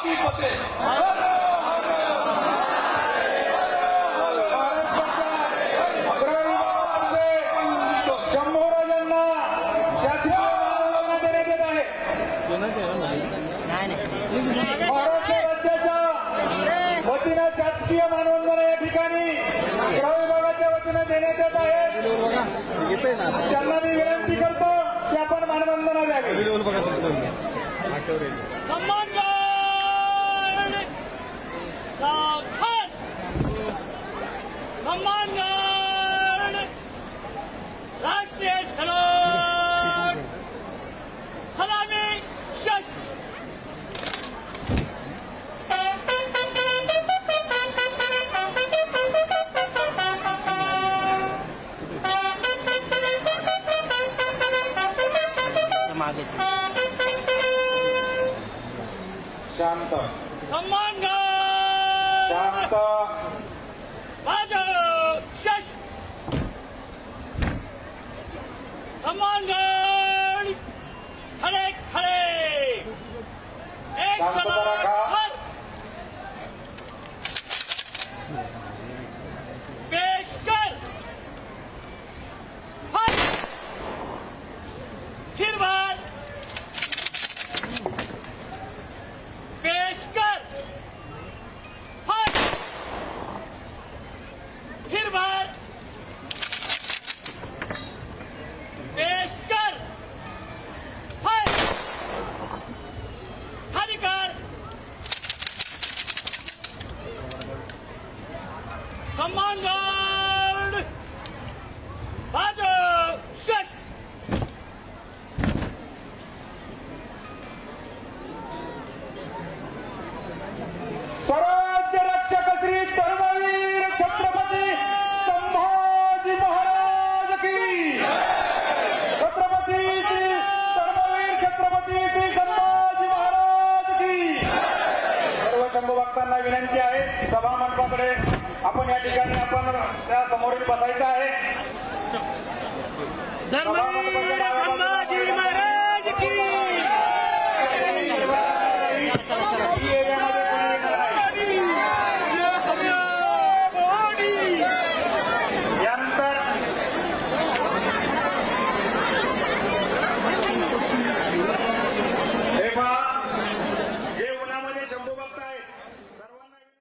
पार्वती पते शंभूराजांना शासकीय मानवंदना देण्यात येत आहे महाराष्ट्र राज्याच्या वतीनं शासकीय मानवंदना या ठिकाणी गृह विभागाच्या वतीनं देण्यात येत आहे त्यांना शांत सम्मानगड शांत सम्मानगड खडे खडे एक समान हर पेश कर हर फिर बार पेश कर हर फिर बार पेश कर हर हर कर सम्मानगड भाजप शश स्वराज्य रक्षक श्री संभाजी महाराज छत्रपती श्री श्री संभाजी महाराज की। सर्व शंभू विनंती आहे, सभा मंडपाकडे आपण या ठिकाणी आपण त्या समोरील बसायचं आहे. सभा